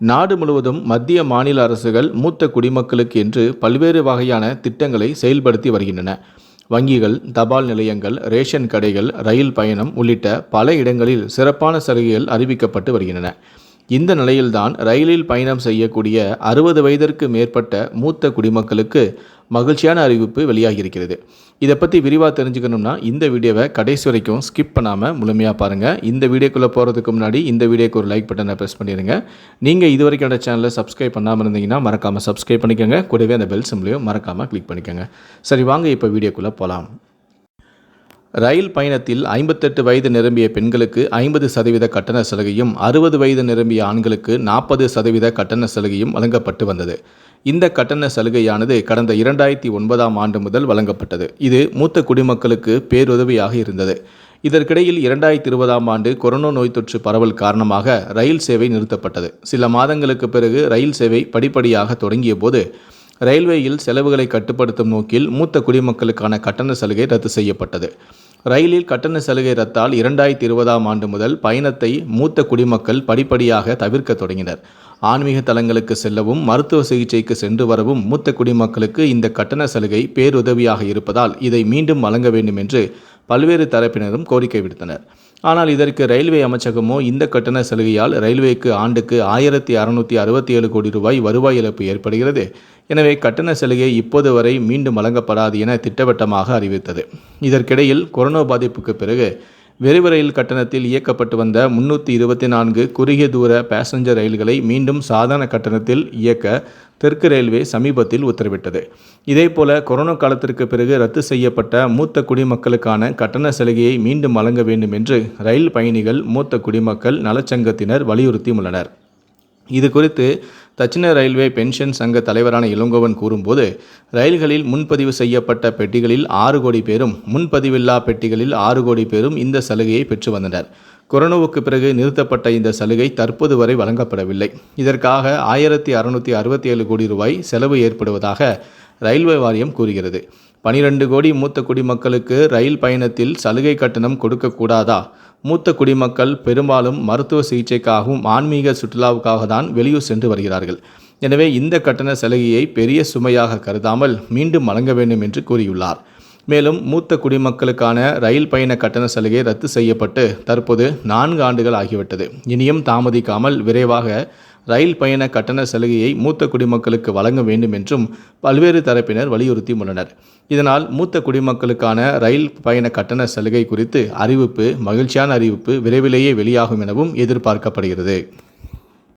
நாடு முழுவதும் மத்திய மாநில அரசுகள் மூத்த குடிமக்களுக்கு என்று பல்வேறு வகையான திட்டங்களை செயல்படுத்தி வருகின்றன. வங்கிகள் தபால் நிலையங்கள் ரேஷன் கடைகள் ரயில் பயணம் உள்ளிட்ட பல இடங்களில் சிறப்பான சலுகைகள் அறிவிக்கப்பட்டு வருகின்றன. இந்த நிலையில்தான் ரயிலில் பயணம் செய்யக்கூடிய அறுபது வயதிற்கு மேற்பட்ட மூத்த குடிமக்களுக்கு மகிழ்ச்சியான அறிவிப்பு வெளியாகியிருக்கிறது. இதை பற்றி விரிவாக தெரிஞ்சுக்கணும்னா இந்த வீடியோவை கடைசி வரைக்கும் ஸ்கிப் பண்ணாமல் முழுமையாக பாருங்கள் இந்த வீடியோக்குள்ளே போகிறதுக்கு முன்னாடி இந்த வீடியோக்கு ஒரு லைக் பட்டனை ப்ரெஸ் பண்ணிடுங்க. நீங்கள் இது வரைக்கும் அந்த சேனலை சப்ஸ்கிரைப் பண்ணாமல் இருந்தீங்கன்னா மறக்காமல் சப்ஸ்கிரைப் பண்ணிக்கோங்க. கூடவே அந்த பெல் சிம்லையும் மறக்காமல் கிளிக் பண்ணிக்கோங்க. சரி வாங்க இப்போ வீடியோக்குள்ளே போகலாம் ரயில் பயணத்தில் ஐம்பத்தெட்டு வயது நிரம்பிய பெண்களுக்கு ஐம்பது சதவீத கட்டண சலுகையும் அறுபது வயது நிரம்பிய ஆண்களுக்கு நாற்பது சதவீத கட்டண சலுகையும் வழங்கப்பட்டு வந்தது. இந்த கட்டண சலுகையானது கடந்த இரண்டாயிரத்தி ஒன்பதாம் ஆண்டு முதல் வழங்கப்பட்டது. இது மூத்த குடிமக்களுக்கு பேருதவியாக இருந்தது. இதற்கிடையில் இரண்டாயிரத்தி இருபதாம் ஆண்டு கொரோனா நோய் தொற்று பரவல் காரணமாக ரயில் சேவை நிறுத்தப்பட்டது. சில மாதங்களுக்கு பிறகு ரயில் சேவை படிப்படியாக தொடங்கிய போது ரயில்வேயில் செலவுகளை கட்டுப்படுத்தும் நோக்கில் மூத்த குடிமக்களுக்கான கட்டண சலுகை ரத்து செய்யப்பட்டது. ரயிலில் கட்டண சலுகை ரத்தால் இரண்டாயிரத்தி இருபதாம் ஆண்டு முதல் பயணத்தை மூத்த குடிமக்கள் படிப்படியாக தவிர்க்க தொடங்கினர். ஆன்மீக தலங்களுக்கு செல்லவும் மருத்துவ சிகிச்சைக்கு சென்று வரவும் மூத்த குடிமக்களுக்கு இந்த கட்டண சலுகை பேருதவியாக இருப்பதால் இதை மீண்டும் வழங்க வேண்டும் என்று பல்வேறு தரப்பினரும் கோரிக்கை விடுத்தனர். ஆனால் இதற்கு ரயில்வே அமைச்சகமோ இந்த கட்டண சலுகையால் ரயில்வேக்கு ஆண்டுக்கு ஆயிரத்தி அறுநூற்றி அறுபத்தி ஏழு கோடி ரூபாய் வருவாய் இழப்பு ஏற்படுகிறது. எனவே கட்டண சலுகை இப்போது வரை மீண்டும் வழங்கப்படாது என திட்டவட்டமாக அறிவித்தது. இதற்கிடையில் கொரோனா பாதிப்புக்கு பிறகு விரைவு ரயில் கட்டணத்தில் இயக்கப்பட்டு வந்த முன்னூற்றி இருபத்தி நான்கு குறுகிய தூர பேசஞ்சர் ரயில்களை மீண்டும் சாதாரண கட்டணத்தில் இயக்க தெற்கு ரயில்வே சமீபத்தில் உத்தரவிட்டது. இதேபோல கொரோனா காலத்திற்கு பிறகு ரத்து செய்யப்பட்ட மூத்த குடிமக்களுக்கான கட்டண சலுகையை மீண்டும் வழங்க வேண்டும் என்று ரயில் பயணிகள் மூத்த குடிமக்கள் நலச்சங்கத்தினர் வலியுறுத்தியுள்ளனர். இது குறித்து தட்சிண ரயில்வே பென்ஷன் சங்க தலைவரான இளங்கோவன் கூறும்போது ரயில்களில் முன்பதிவு செய்யப்பட்ட பெட்டிகளில் ஆறு கோடி பேரும் முன்பதிவில்லா பெட்டிகளில் ஆறு கோடி பேரும் இந்த சலுகையை பெற்று வந்தனர். கொரோனாவுக்கு பிறகு நிறுத்தப்பட்ட இந்த சலுகை தற்போது வரை வழங்கப்படவில்லை. இதற்காக ஆயிரத்தி அறுநூற்றி அறுபத்தி ஏழு கோடி ரூபாய் செலவு ஏற்படுவதாக ரயில்வே வாரியம் கூறுகிறது. பனிரெண்டு கோடி மூத்த குடிமக்களுக்கு ரயில் பயணத்தில் சலுகை கட்டணம் கொடுக்கக்கூடாதா? மூத்த குடிமக்கள் பெரும்பாலும் மருத்துவ சிகிச்சைக்காகவும் ஆன்மீக சுற்றுலாவுக்காக தான் வெளியூர் சென்று வருகிறார்கள். எனவே இந்த கட்டண சலுகையை பெரிய சுமையாக கருதாமல் மீண்டும் வழங்க வேண்டும் என்று கூறியுள்ளார். மேலும் மூத்த குடிமக்களுக்கான ரயில் பயண கட்டண சலுகை ரத்து செய்யப்பட்டு தற்போது நான்கு ஆண்டுகள் ஆகிவிட்டது. இனியும் தாமதிக்காமல் விரைவாக ரயில் பயண கட்டண சலுகையை மூத்த குடிமக்களுக்கு வழங்க வேண்டும் என்றும் பல்வேறு தரப்பினர் வலியுறுத்தியுள்ளனர். இதனால் மூத்த குடிமக்களுக்கான ரயில் பயண கட்டண சலுகை குறித்து அறிவிப்பு மகிழ்ச்சியான அறிவிப்பு விரைவிலேயே வெளியாகும் எனவும் எதிர்பார்க்கப்படுகிறது.